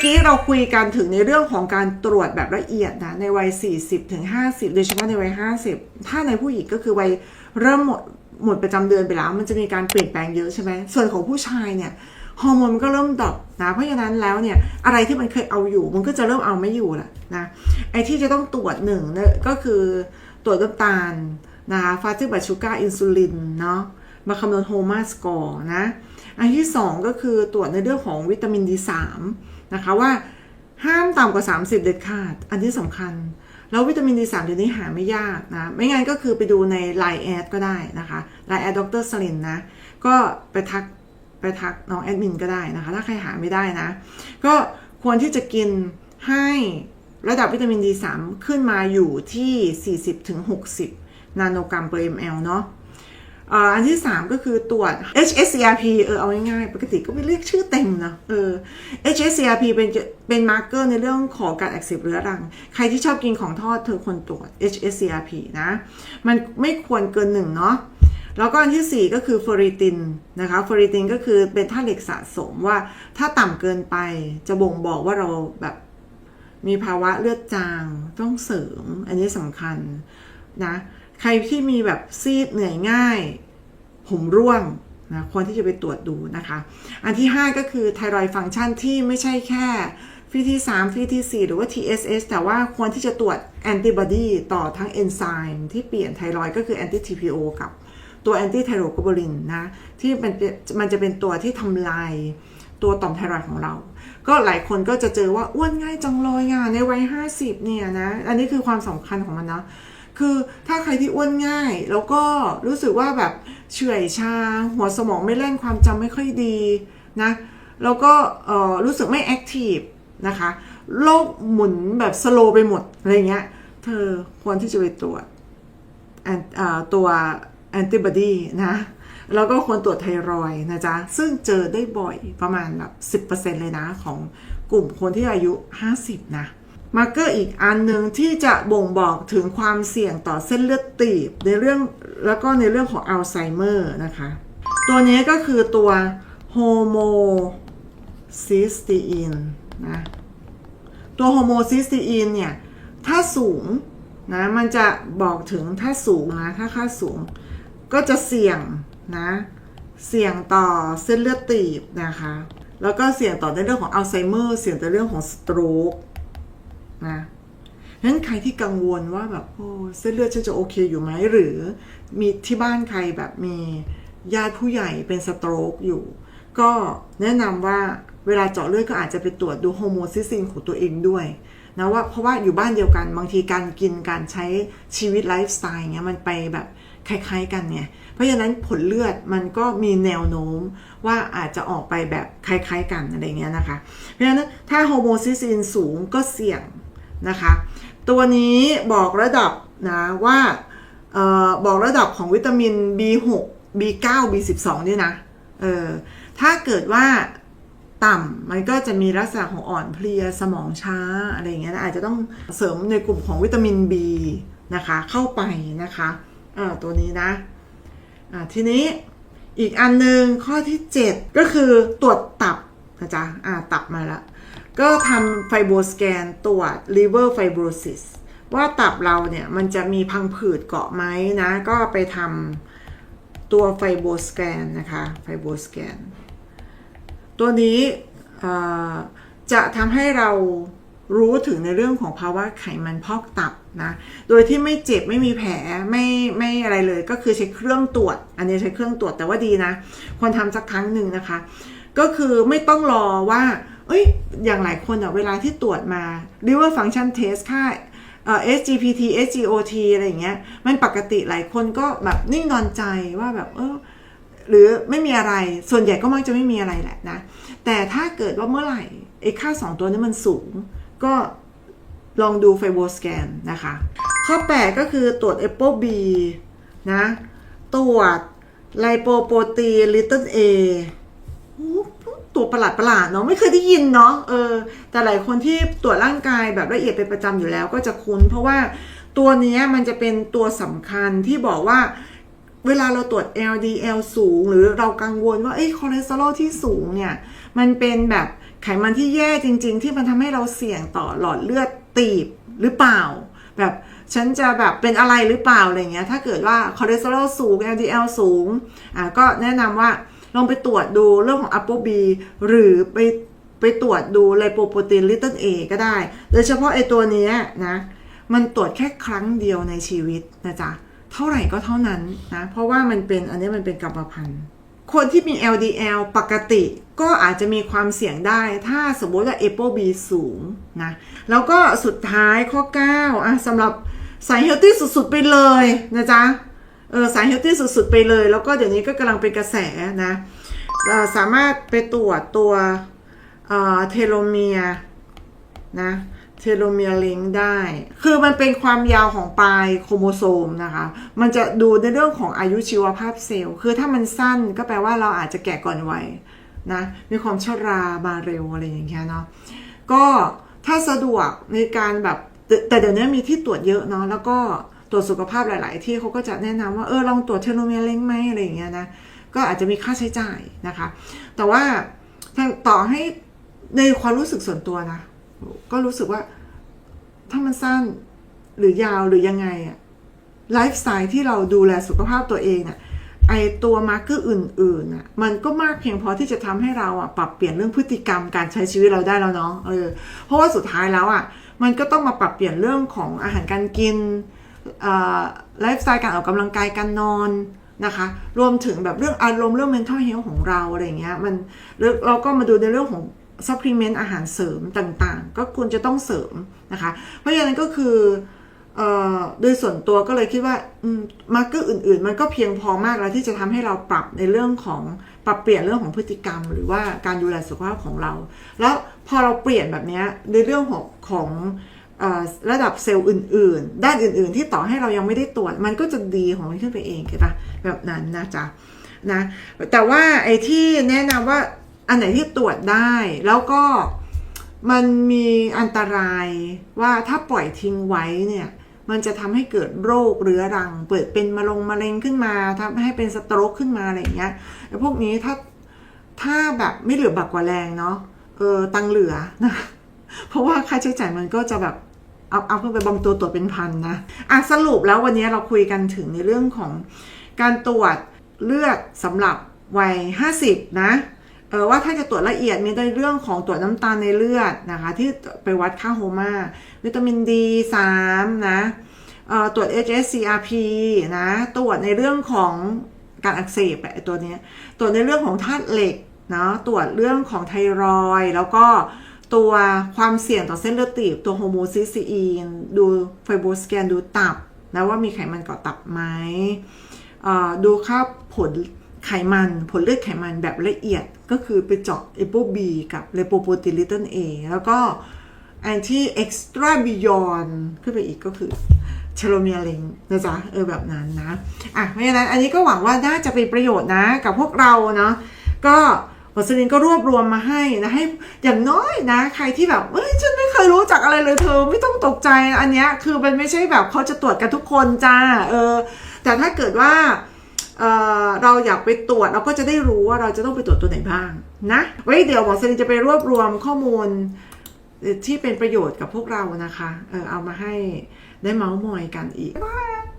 อกี้เราคุยกันถึงในเรื่องของการตรวจแบบละเอียดนะในวัย 40ถึง50 โดยเฉพาะในวัย 50 ถ้าในผู้หญิงก็คือวัยเริ่มหมดหมดประจำเดือนไปแล้ว มันจะมีการเปลี่ยนแปลงเยอะใช่ไหมส่วนของผู้ชายเนี่ยฮอร์โมนมันก็เริ่มดรอปนะเพราะฉะนั้นแล้วเนี่ยอะไรที่มันเคยเอาอยู่ มันก็จะเริ่มเอาไม่อยู่ละนะไอ้ที่จะต้องตรวจหนึ่งเนี่ยก็คือตรวจน้ำตาลนะคะฟาติบัตชูการอินซูลินเนาะมาคำนวณโฮมาสกอร์นะอันที่ 2 ก็คือตรวจในเรื่องของวิตามิน D3 นะคะว่าห้ามต่ำกว่า 30 เด็ดขาด อันที่สำคัญ แล้ววิตามิน D3 เดี๋ยวนี้หาไม่ยากนะ ไม่งั้นก็คือไปดูใน Line แอดก็ได้นะคะ Line แอดดรสลินนะ ก็ไปทักไปทักน้องแอดมินก็ได้นะคะ ถ้าใครหาไม่ได้นะ ก็ควรที่จะกินให้ระดับวิตามิน D3 ขึ้นมาอยู่ที่ 40-60 นาโนกรัม per ml เนาะ อันที่ 3 ก็คือตรวจ HSCRP เออเอาง่ายๆ ปกติก็ไม่เรียกชื่อเต็มนะเออ HSCRP เป็นเป็นมาร์กเกอร์ในเรื่องของการอักเสบเรื้อรัง ใครที่ชอบกินของทอดเธอควรตรวจ HSCRP นะ มันไม่ควรเกินหนึ่งเนาะแล้วก็อันที่ 4 ก็คือฟอริตินนะคะฟอริตินก็คือเป็นธาตุเหล็กสะสมว่าถ้าต่ำเกินไปจะบ่งบอกว่าเราแบบมีภาวะเลือดจางต้องเสริม อันนี้สำคัญนะ ใครที่มีแบบซีดเหนื่อยง่าย ผมร่วงนะควรที่จะไปตรวจดูนะคะ อันที่ 5 ก็คือไทรอยฟังก์ชันที่ไม่ใช่แค่ฟีที่3ฟีที่4หรือว่า TSS แต่ว่าควรที่จะตรวจแอนติบอดีต่อทั้งเอนไซม์ที่เปลี่ยนไทรอยก็คือแอนติ TPO กับตัวแอนติไทโรโกโบลินนะที่มันมันจะเป็นตัวที่ทำลายตัวต่อมไทรอยด์ของเรา ก็หลายคนก็จะเจอว่าอ้วนง่ายจังเลยอะในวัย 50 เนี่ยนะ อันนี้คือความสำคัญของมันนะ คือถ้าใครที่อ้วนง่าย แล้วก็รู้สึกว่าแบบเฉื่อยชา หัวสมองไม่แล่นความจำไม่ค่อยดีนะแล้วก็รู้สึกไม่แอคทีฟนะคะโลกหมุนแบบสโลไปหมดอะไรเงี้ย เธอควรที่จะไปตรวจตัวแอนติบอดีนะแล้วก็ควรตรวจไทรอยนะจ๊ะ ซึ่งเจอได้บ่อยประมาณแบบ10%เลยนะ ของกลุ่มคนที่อายุ 50 นะ มาร์กเกอร์อีกอันหนึ่งที่จะบ่งบอกถึงความเสี่ยงต่อเส้นเลือดตีบในเรื่องแล้วก็ในเรื่องของอัลไซเมอร์นะคะ ตัวนี้ก็คือตัวโฮโมซิสตีอินนะ ตัวโฮโมซิสตีอินเนี่ย ถ้าสูงนะมันจะบอกถึงถ้าสูงนะ ถ้าค่าสูงก็จะเสี่ยงนะ เสี่ยงต่อเส้นเลือดตีบนะคะ แล้วก็เสี่ยงต่อในเรื่องของอัลไซเมอร์ เสี่ยงต่อเรื่องของสโตรก นะนั้นใครที่กังวลว่าแบบโอ้เส้นเลือดฉันจะโอเคอยู่ไหมหรือมีที่บ้านใครแบบมีญาติผู้ใหญ่เป็นสโตรกอยู่ ก็แนะนำว่าเวลาเจาะเลือดก็อาจจะไปตรวจดูโฮโมซิสซินของตัวเองด้วยนะว่าเพราะว่าอยู่บ้านเดียวกันบางทีการกินการใช้ชีวิตไลฟ์สไตล์เงี้ยมันไปแบบคล้ายๆกันเนี่ยเพราะฉะนั้นผลเลือดมันก็มีแนวโน้มว่าอาจจะออกไปแบบคล้ายๆกันอะไรเงี้ยนะคะ เพราะฉะนั้นถ้าโฮโมซิสซินสูงก็เสี่ยง นะคะ ตัวนี้บอกระดับนะว่าออบอกระดับของวิตามิน B6 B9 B12 ด้วยนะเออถ้าเกิดว่าต่ำมันก็จะมีลักษณะของอ่อนเพลียสมองช้าอะไรอย่างเงี้ยนะอาจจะต้องเสริมในกลุ่มของวิตามิน B นะคะเข้าไปนะคะเออตัวนี้นะอ่าทีนี้อีกอันหนึ่งข้อที่ 7 ก็คือตรวจตับนะจ๊ะอ่าตับมาแล้ว ก็ทำไฟโบสแกนตรวจ liver fibrosis ว่าตับเราเนี่ยมันจะมีพังผืดเกาะไหมนะ ก็ไปทำตัวไฟโบสแกนนะคะไฟโบสแกนตัวนี้จะทำให้เรารู้ถึงในเรื่องของภาวะไขมันพอกตับนะ โดยที่ไม่เจ็บไม่มีแผลไม่ไม่อะไรเลย ก็คือใช้เครื่องตรวจ อันนี้ใช้เครื่องตรวจแต่ว่าดีนะ ควรทำสักครั้งหนึ่งนะคะ ก็คือไม่ต้องรอว่า เอ้ย อย่างหลายคนอะเวลาที่ตรวจมา liver function test ค่าเอ่อ SGPT SGOT อะไรอย่างเงี้ย มันปกติหลายคนก็แบบนิ่งนอนใจว่าแบบเออหรือไม่มีอะไร ส่วนใหญ่ก็มักจะไม่มีอะไรแหละนะ แต่ถ้าเกิดว่าเมื่อไหร่ไอ้ค่า 2 ตัวนี้มันสูง ก็ลองดูไฟโบสแกนนะคะ ข้อ 8 ก็คือตรวจ a p o B นะ ตรวจไลโปโปรตีน little a โอ้ ตัวประหลาดประหลาดเนาะไม่เคยได้ยินเนาะเออ แต่หลายคนที่ตรวจร่างกายแบบละเอียดเป็นประจำอยู่แล้วก็จะคุ้น เพราะว่าตัวนี้มันจะเป็นตัวสำคัญที่บอกว่าเวลาเราตรวจ LDL สูง หรือเรากังวลว่าเอ้คอเลสเตอรอลที่สูงเนี่ย มันเป็นแบบไขมันที่แย่จริง ๆ ที่มันทำให้เราเสี่ยงต่อหลอดเลือดตีบหรือเปล่า แบบฉันจะแบบเป็นอะไรหรือเปล่าอะไรเงี้ยถ้าเกิดว่าคอเลสเตอรอลสูง LDL สูงอะก็แนะนำว่า ลองไปตรวจดูเรื่องของ ApoB หรือไปไปตรวจดูไลโปโปรตีนลิตเติ้ลเอก็ได้ โดยเฉพาะไอตัวนี้นะ มันตรวจแค่ครั้งเดียวในชีวิตนะจ๊ะ เท่าไหร่ก็เท่านั้นนะ เพราะว่ามันเป็นอันนี้มันเป็นกรรมพันธุ์ คนที่มี LDL ปกติก็อาจจะมีความเสี่ยงได้ ถ้าสมมติว่า ApoB สูงนะ แล้วก็สุดท้ายข้อ 9 อะสำหรับสายเฮลตี้สุดๆไปเลยนะจ๊ะ เออสายเฮลตี้สุดๆไปเลย แล้วก็เดี๋ยวนี้ก็กำลังเป็นกระแสนะสามารถไปตรวจตัวเทโลเมียนะเทโลเมียลิงได้ คือมันเป็นความยาวของปลายโครโมโซมนะคะ มันจะดูในเรื่องของอายุชีวภาพเซลล์ คือถ้ามันสั้นก็แปลว่าเราอาจจะแก่ก่อนวัยนะ มีความชรามาเร็วอะไรอย่างเงี้ยเนาะ ก็ถ้าสะดวกในการแบบ แต่เดี๋ยวนี้มีที่ตรวจเยอะเนาะ แล้วก็ ตรวจสุขภาพหลาย ๆ ที่เขาก็จะแนะนำว่าเออลองตรวจเทโลเมียร์เล้งไหมอะไรอย่างเงี้ยนะก็อาจจะมีค่าใช้จ่ายนะคะ แต่ว่าต่อให้ในความรู้สึกส่วนตัวนะ ก็รู้สึกว่าถ้ามันสั้นหรือยาวหรือยังไงอะไลฟ์สไตล์ที่เราดูแลสุขภาพตัวเองอะไอตัวมาร์กเกอร์อื่นๆน่ะมันก็มากเพียงพอที่จะทำให้เราอะปรับเปลี่ยนเรื่องพฤติกรรมการใช้ชีวิตเราได้แล้วเนาะเออเพราะว่าสุดท้ายแล้วอะมันก็ต้องมาปรับเปลี่ยนเรื่องของอาหารการกิน ไลฟ์สไตล์การออกกำลังกายการนอนนะคะ รวมถึงแบบเรื่องอารมณ์เรื่อง mental health ของเราอะไรเงี้ยมันเราก็มาดูในเรื่องของซัพพลีเมนต์อาหารเสริมต่างๆ ก็ควรจะต้องเสริมนะคะ เพราะฉะนั้นก็คือโดยส่วนตัวก็เลยคิดว่ามาร์กเกอร์อื่น ๆ มันก็เพียงพอมากแล้วที่จะทำให้เราปรับในเรื่องของปรับเปลี่ยนเรื่องของพฤติกรรม หรือว่าการดูแลสุขภาพของเรา แล้วพอเราเปลี่ยนแบบนี้ในเรื่องของของ ระดับเซลล์อื่น ๆ ด้านอื่น ๆ ที่ต่อให้เรายังไม่ได้ตรวจ มันก็จะดีของมันขึ้นไปเองใช่ปะแบบนั้นนะจ๊ะนะแต่ว่าไอ้ที่แนะนำว่าอันไหนที่ตรวจได้แล้วก็มันมีอันตรายว่าถ้าปล่อยทิ้งไว้เนี่ย มันจะทำให้เกิดโรคเรื้อรัง เปิดเป็นมะลงมะเร็งขึ้นมาทำให้เป็นสโตรกขึ้นมาอะไรอย่างเงี้ยแล้วพวกนี้ถ้าถ้าแบบไม่เหลือบักกว่าแรงเนาะเออตังเหลือนะเพราะว่าค่าใช้จ่ายมันก็จะแบบ เอาเอาเพิ่มไปบำตัวตรวจเป็นพันนะอะสรุปแล้ววันนี้เราคุยกันถึงในเรื่องของการตรวจเลือดสำหรับวัย 50 นะเออว่าถ้าจะตรวจละเอียดมีในเรื่องของตรวจน้ำตาลในเลือดนะคะ ที่ไปวัดค่าโฮมาวิตามินดี3นะเอ่อตรวจ HSCRP นะตรวจในเรื่องของการอักเสบไอตัวนี้ตรวจในเรื่องของธาตุเหล็กเนาะตรวจเรื่องของไทรอยแล้วก็ ตัวความเสี่ยงต่อเส้นเลือดตีบ ตัวโฮโมซิสซีนดูไฟโบสแกนดูตับนะว่ามีไขมันเกาะตับไหมอ่อดูค่าผลไขมันผลเลือดไขมันแบบละเอียดก็คือไปเจาะ a p o B กับ l e p o p r o t e in little a แล้วก็อันที่ extra beyond ขึ้นไปอีกก็คือเชโลเมียลิงนะจ๊ะ เออแบบนั้นนะ อะเพราะฉะนั้นอันนี้ก็หวังว่าน่าจะเป็นประโยชน์นะกับพวกเราเนาะก็ วัสลินก็รวบรวมมาให้นะให้อย่างน้อยนะ ใครที่แบบเอ้ยฉันไม่เคยรู้จักอะไรเลยเธอ ไม่ต้องตกใจอันเนี้ยคือมันไม่ใช่แบบเขาจะตรวจกันทุกคนจ้าเออแต่ถ้าเกิดว่าเออเราอยากไปตรวจเราก็จะได้รู้ว่าเราจะต้องไปตรวจตัวไหนบ้างนะไว้เดี๋ยวหมอสลินจะไปรวบรวมข้อมูลที่เป็นประโยชน์กับพวกเรานะคะ เออเอามาให้ได้เมาส์มอยกันอีกบ๊ายบาย